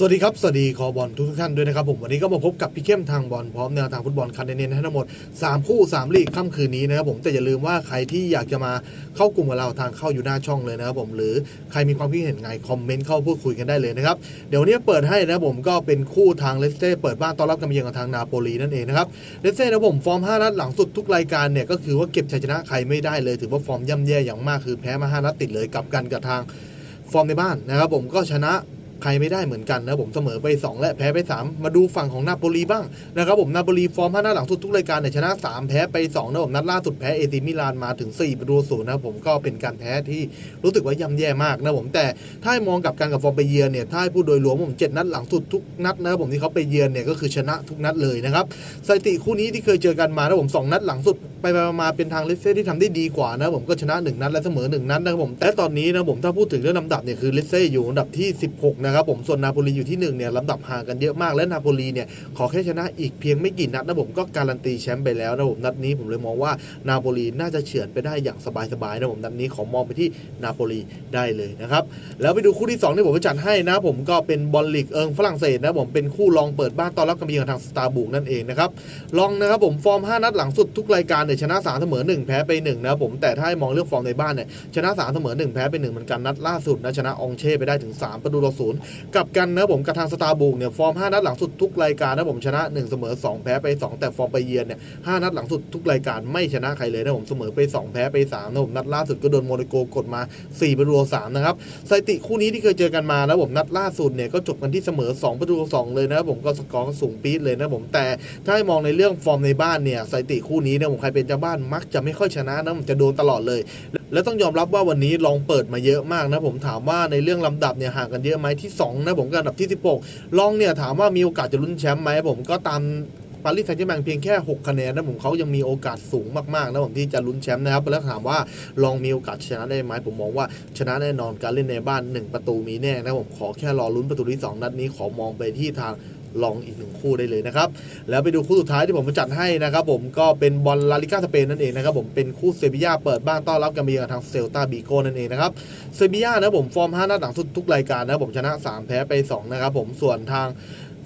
สวัสดีครับ สวัสดีคอบอลทุกท่านด้วยนะครับผมวันนี้ก็มาพบกับพี่เข้มทางบอลพร้อมแนวทางฟุตบอลคันเน้นๆให้ทั้งหมด 3 คู่ 3 ลีกค่ำคืนนี้นะครับผมแต่อย่าลืมว่าใครที่อยากจะมาเข้ากลุ่มกับเราทางเข้าอยู่หน้าช่องเลยนะครับผมหรือใครมีความคิดเห็นไงคอมเมนต์เข้าพูดคุยกันได้เลยนะครับเดี๋ยวนี้เปิดให้นะครับผมก็เป็นคู่ทางเลสเต้เปิดบ้านต้อนรับการมาเยือนกับทางนาโปลีนั่นเองนะครับเลสเต้นะผมฟอร์ม5นัดหลังสุดทุกรายการเนี่ยก็คือว่าเก็บชัยชนะใครไม่ได้เลยถือว่าฟอร์มย่ำแย่อย่างมากคือแพ้มา5นัดติดเลยกับกันกับทางฟอร์มในบ้านนะครับผมก็ชนะ ใครไม่ได้เหมือนกันนะผมเสมอไป 2 และแพ้ไป 3 มาดูฝั่งของนาโปลีบ้างนะครับผมนาโปลีฟอร์ม5หน้าหลังสุดทุกรายการเนี่ยชนะ 3 แพ้ไป2นะผมนัดล่าสุดแพ้เอซิมิลานมาถึง4ประตูศูนย์นะผมก็เป็นการแพ้ที่รู้สึกว่าย่ำแย่มากนะผมแต่ถ้าให้มองกับการกับฟอร์มไปเยือนเนี่ยถ้าพูดโดยรวมผมเจ็ดนัดหลังสุดทุกนัดนะครับผมที่เขาไปเยือนเนี่ยก็คือชนะทุกนัดเลยนะครับสถิติคู่นี้ที่เคยเจอกันมานะผมสองนัดหลังสุดไปไปมาเป็นทางเลสเซ่ที่ทำได้ดีกว่านะผมก็ชนะ 1 นัดและเสมอ 1 นัดนะครับผมแต่ตอนนี้นะผมถ้าพูดถึงเรื่องลำดับเนี่ยคือเลสเซ่อยู่อันดับที่ 16นะะครับผมส่วนนาโปลีอยู่ที่ 1 เนี่ยลำดับห่างกันเยอะมากและนาโปลีเนี่ยขอแค่ชนะอีกเพียงไม่กี่นัดนะผมก็การันตีแชมป์ไปแล้วนะผมนัดนี้ผมเลยมองว่านาโปลีน่าจะเฉือนไปได้อย่างสบายๆนะผมนัดนี้ขอมองไปที่นาโปลีได้เลยนะครับแล้วไปดูคู่ที่2ที่ผมจัดให้นะผมก็เป็นบอลลีกเอิงฝรั่งเศสนะผมเป็นคู่รองเปิดบ้านต้อนรับการมาเยือนทางสตาร์บุกนั่นเองนะครับลองนะครับผมฟอร์ม 5 นัดหลังสุดทุกรายการเนี่ยชนะ3เสมอ1แพ้ไป1นะผมแต่ถ้าให้มองเรื่องฟอร์มในบ้านเนี่ยชนะ3เสมอ1แพ้ไป1เหมือนกันนัดล่าสุดนะชนะองเช่ไปได้ถึง 3 ประตูต่อศูนย์กับกันนะผมกับทางสตาร์บุกเนี่ยฟอร์ม 5 นัดหลังสุดทุกรายการนะผมชนะ 1 เสมอ 2 แพ้ไป 2 แต่ฟอร์มไปเยือนเนี่ย5นัดหลังสุดทุกรายการไม่ชนะใครเลยนะผมเสมอไป 2 แพ้ไป3นะผมนัดล่าสุดก็โดนโมนาโกกดมา4ประตูต่อ3นะครับสถิติคู่นี้ที่เคยเจอกันมานะผมนัดล่าสุดเนี่ยก็จบกันที่เสมอ 2 ประตูต่อ2เลยนะผมก็สกอร์สูงปี๊ดเลยนะผมแต่ถ้าให้มองในเรื่องฟอร์มในบ้านเนี่ยสถิติคู่นี้เนี่ยผมใครเป็นเจ้าบ้านมักจะไม่ค่อยชนะนะผมจะโดนตลอดเลยแล้วต้องยอมรับว่าวันนี้ลองเปิดมาเยอะมากนะผมถามว่าในเรื่องลำดับเนี่ยห่างกันเยอะไหมที่2 นะผมกับอันดับที่ 16ลองเนี่ยถามว่ามีโอกาสจะลุ้นแชมป์ไหมผมก็ตามปารีสแซงต์แชร์แมงเพียงแค่ 6 คะแนนนะผมเขายังมีโอกาสสูงมากๆนะผมที่จะลุ้นแชมป์นะครับแล้วถามว่าลองมีโอกาสชนะได้ไหมผมมองว่าชนะแน่นอนการเล่นในบ้าน 1 ประตูมีแน่นะผมขอแค่รอลุ้นประตูที่สองนัดนี้ขอมองไปที่ทาง ลองอีกหนึ่งคู่ได้เลยนะครับ แล้วไปดูคู่สุดท้ายที่ผมจัดให้นะครับผมก็เป็นบอลลาลิก้าสเปนนั่นเองนะครับผมเป็นคู่เซบียาเปิดบ้านต้อนรับการมาเยือนกับทางเซลตาบีโกนั่นเองนะครับเซบียานะผมฟอร์ม 5 นัดหลังสุดทุกรายการนะผมชนะ 3 แพ้ไป2นะครับผมส่วนทาง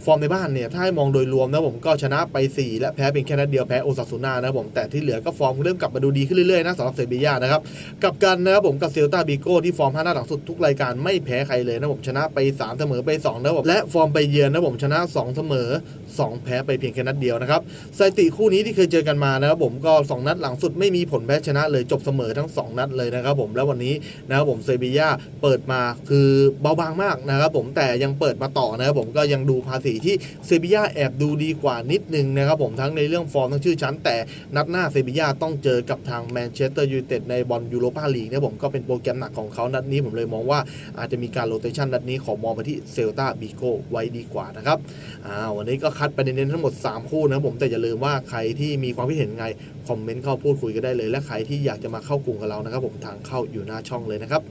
ฟอร์มในบ้านเนี่ยถ้าให้มองโดยรวมนะผมก็ชนะไป 4 และแพ้เพียงแค่นัดเดียวแพ้โอซาซูน่านะผมแต่ที่เหลือก็ฟอร์มเริ่มกลับมาดูดีขึ้นเรื่อยๆนะสำหรับเซบีย่านะครับกับกันนะครับผมกับเซลตาบีโก้ที่ฟอร์ม5นัดหลังสุดทุกรายการไม่แพ้ใครเลยนะผมชนะไป 3 เสมอไป2นะผมและฟอร์มไปเยือนนะผมชนะ 2 เสมอ 2 แพ้ไปเพียงแค่นัดเดียวนะครับสถิติคู่นี้ที่เคยเจอกันมานะครับผมก็ 2 นัดหลังสุดไม่มีผลแพ้ชนะเลยจบเสมอทั้ง 2 นัดเลยนะครับผมแล้ววันนี้นะครับผมเซบีย่าเปิดมาคือเบาบางมากนะครับผมแต่ยังเปิดมาต่อนะครับผมก็ยังดูภาษีที่เซบียาแอบดูดีกว่านิดนึงนะครับผมทั้งในเรื่องฟอร์มทั้งชื่อชั้น แต่นัดหน้าเซบียาต้องเจอกับทางแมนเชสเตอร์ยูไนเต็ดในบอลยูโรปาลีกนะผมก็เป็นโปรแกรมหนักของเขานัดนี้ผมเลยมองว่าอาจจะมีการโรเตชันนัดนี้ขอมองไปที่เซลตาบีโกไว้ดีกว่านะครับอ่าวันนี้ก็คัดไปเน้นทั้งหมด 3 คู่นะครับผมแต่อย่าลืมว่าใครที่มีความคิดเห็นไงคอมเมนต์เข้าพูดคุยกันได้เลย และใครที่อยากจะมาเข้ากลุ่มกับเรานะครับผมทางเข้าอยู่หน้าช่องเลยนะครับ